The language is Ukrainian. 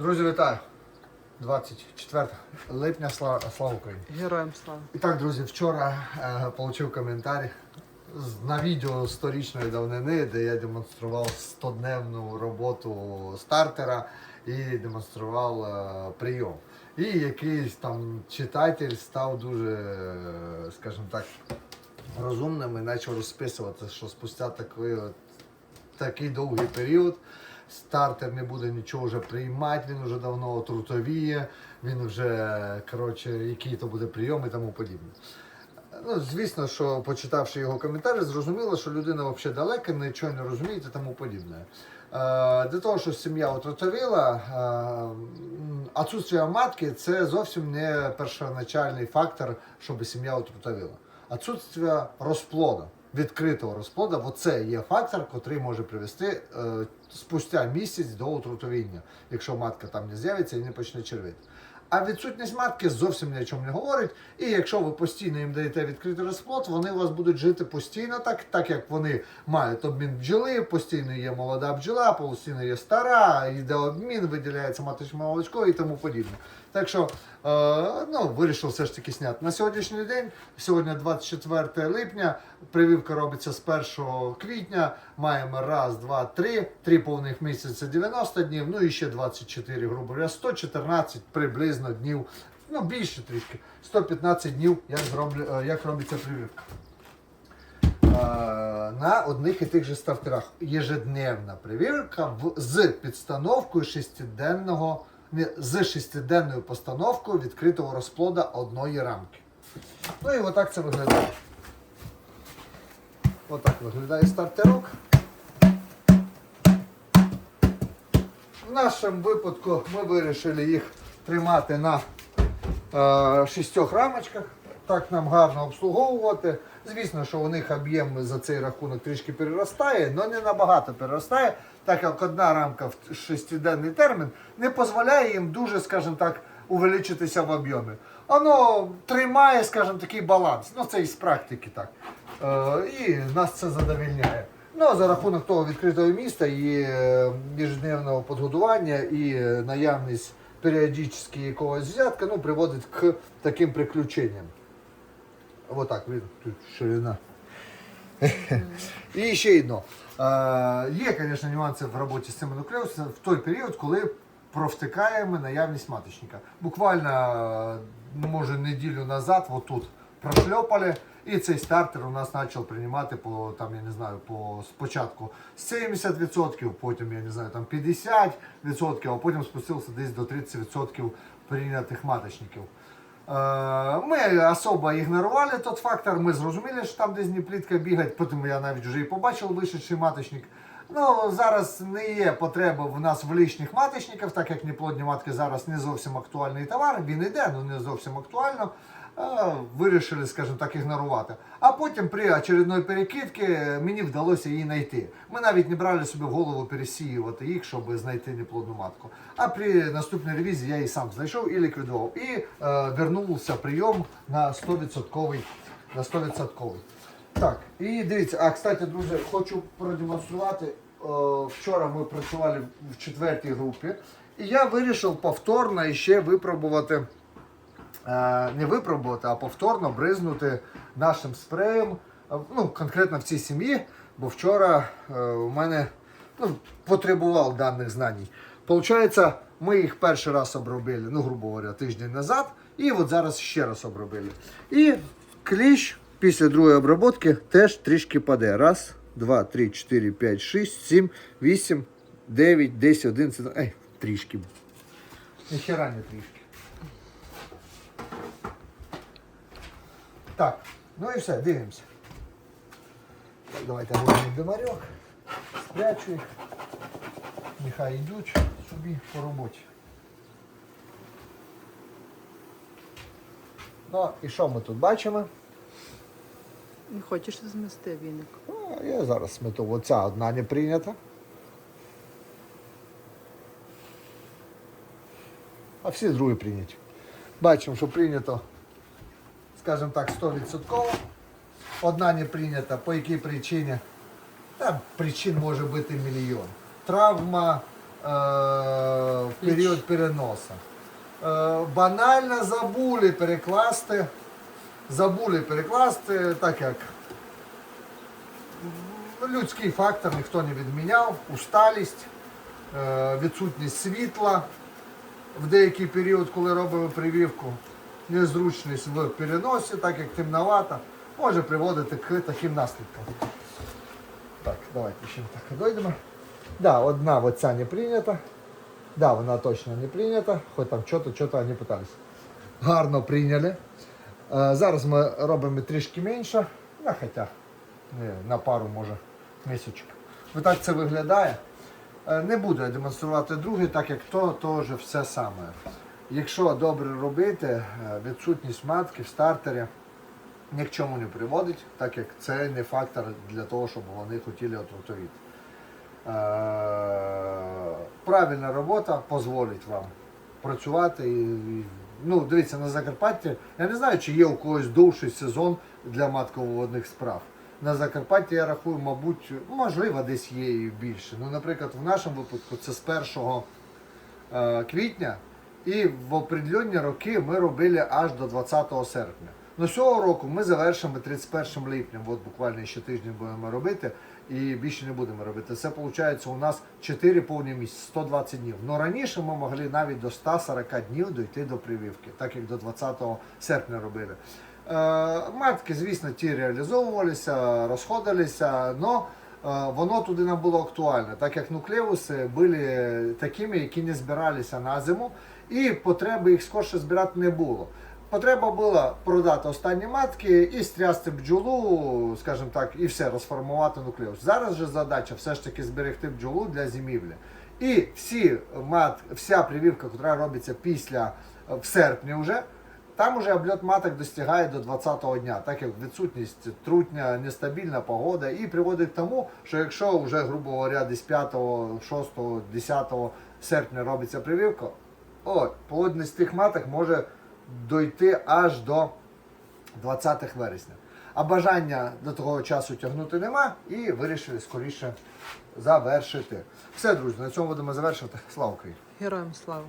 Друзі, вітаю! 24 липня, слава, слава Україні! Героям слава. І так, друзі, вчора е, отримав коментар на відео сторічної давнини, де я демонстрував 100-дневну роботу стартера і демонстрував е, прийом. І якийсь там читатель став дуже, е, скажімо так, розумним і почав розписувати, що спустя такий, такий довгий період стартер не буде нічого вже приймати, він вже давно отрутовіє, він вже, коротше, який то буде прийом і тому подібне. Ну, звісно, що почитавши його коментарі, зрозуміло, що людина взагалі далека, нічого не розуміє і тому подібне. Е, Для того, що сім'я отрутовіла, е, отсутствие матки це зовсім не першоначальний фактор, щоб сім'я отрутовіла. Отсутствие розплоду, відкритого розплоду, оце є фактор, який може привести е, спустя місяць до отрутовіння, якщо матка там не з'явиться і не почне червити. А відсутність матки зовсім ні о чому не говорить. І якщо ви постійно їм даєте відкритий розплод, вони у вас будуть жити постійно так, так як вони мають обмін бджоли, постійно є молода бджола, постійно є стара, йде обмін, виділяється маточне молочко і тому подібне. Так що е, ну, вирішив все ж таки зняти. На сьогоднішній день, сьогодні 24 липня, прививка робиться з 1 квітня. Маємо раз, два, три, три повних місяця 90 днів, ну і ще 24, грубо говоря, 114 приблизно днів, ну більше трішки, 115 днів, як, зроблю, е, як робиться прививка. Е, на одних і тих же стартерах. Єжедневна прививка в, з підстановкою шестиденного, з шестиденною постановкою відкритого розплода одної рамки. Ну і отак це виглядає. Отак виглядає стартерок. В нашому випадку ми вирішили їх тримати на е, шістьох рамочках. Так нам гарно обслуговувати. Звісно, що у них об'єм за цей рахунок трішки переростає, але не набагато переростає, так як одна рамка в шестиденний термін не дозволяє їм дуже, скажімо так, увеличитися в об'ємі. Воно тримає, скажімо, такий баланс. Ну, це із практики так. Е, і нас це задовільняє. Ну, за рахунок того відкритого міста і е, підгодування, і е, наявність періодично якогось взятка, ну, приводить к таким приключенням. Вот так, видно, ширина. І ще одно. Е, Є, звісно, нюанси в роботі з цими нуклеусами в той період, коли провтикаємо наявність маточника. Буквально, е, може, неділю назад, вот тут прошльопали, і цей стартер у нас почав приймати по, там, я не знаю, по спочатку 70%, потім, я не знаю, там 50%, а потім спустився десь до 30% прийнятих маточників. Е, Ми особо ігнорували тот фактор, ми зрозуміли, що там десь не плітка бігать, потім я навіть вже і побачив вишедший маточник. Ну, зараз не є потреба в нас в лишніх маточниках, так як неплодні матки зараз не зовсім актуальний товар, він іде, але не зовсім актуально. Вирішили, скажімо так, ігнорувати. А потім при очередної перекидці мені вдалося її знайти. Ми навіть не брали собі в голову пересіювати їх, щоб знайти неплодну матку. А при наступній ревізії я її сам знайшов і ліквідував. І е, вернувся прийом на 100%. На 100%. Так, і дивіться, а кстати, друзі, хочу продемонструвати. Е, Вчора ми працювали в четвертій групі, і я вирішив повторно ще випробувати не випробувати, а повторно бризнути нашим спреєм, е, ну, конкретно в цій сім'ї, бо вчора е, у мене ну, потребував даних знань. Получається, ми їх перший раз обробили, ну, грубо говоря, тиждень назад, і от зараз ще раз обробили. І кліщ після другої обробки теж трішки паде. Раз, два, три, чотири, п'ять, шість, сім, вісім, дев'ять, десять, одинадцять. Ей, трішки. Ніхера не трішки. Так, ну і все, дивимося. Так, давайте глянемо димарьок, спрячу їх. Нехай йдуть собі по роботі. Ну, і що ми тут бачимо? Не хочеш змести віник. А, я зараз смету. Оця одна не прийнята. А всі другі прийняті. Бачимо, що прийнято, скажімо так, 100%. Одна не прийнята. По якій причині? Там причин може бути мільйон. Травма, в період переносу. Е, банально забули перекласти. Забули перекласти, так як людський фактор ніхто не відміняв, усталість, е, відсутність світла в деякий період, коли робимо прививку, незручність в переносі, так як темновато, може приводити к таким наслідкам. Так, давайте ще так дойдемо. Да, одна вот ця не прийнята. Да, вона точно не прийнята, хоч там що-то, що-то вони питались. Гарно прийняли. Е, зараз ми робимо трішки менше, ну, хоча на пару може місячок. Ось так це виглядає. Е, Не буду я демонструвати другий, так як то теж все саме. Якщо добре робити, е, відсутність матки в стартері ні к чому не приводить, так як це не фактор для того, щоб вони хотіли отрутовіти. Е, Правильна робота дозволить вам працювати. Ну, дивіться, на Закарпатті, я не знаю, чи є у когось довший сезон для матководних справ. На Закарпатті я рахую, мабуть, можливо, десь є і більше. Ну, наприклад, в нашому випадку це з 1 е, квітня, і в определенні роки ми робили аж до 20 серпня. Ну, цього року ми завершимо 31 липня, от буквально ще тиждень будемо робити, і більше не будемо робити. Це виходить у нас 4 повні місяці, 120 днів. Ну раніше ми могли навіть до 140 днів дойти до прививки, так як до 20 серпня робили. Е, матки, звісно, ті реалізовувалися, розходилися, але воно туди нам було актуальне, так як нуклеуси були такими, які не збиралися на зиму, і потреби їх скорше збирати не було. Потреба була продати останні матки і стрясти бджолу, скажімо так, і все, розформувати нуклеус. Зараз же задача все ж таки зберегти бджолу для зимівлі. І всі мат, вся прививка, яка робиться після е, в серпні вже, там уже обльот маток достигає до 20-го дня, так як відсутність трутня, нестабільна погода і приводить к тому, що якщо вже, грубо говоря, десь 5, 6, 10 серпня робиться прививка, о, плодність тих маток може дойти аж до 20 вересня. А бажання до того часу тягнути нема і вирішили скоріше завершити. Все, друзі, на цьому будемо завершувати. Слава Україні! Героям слава.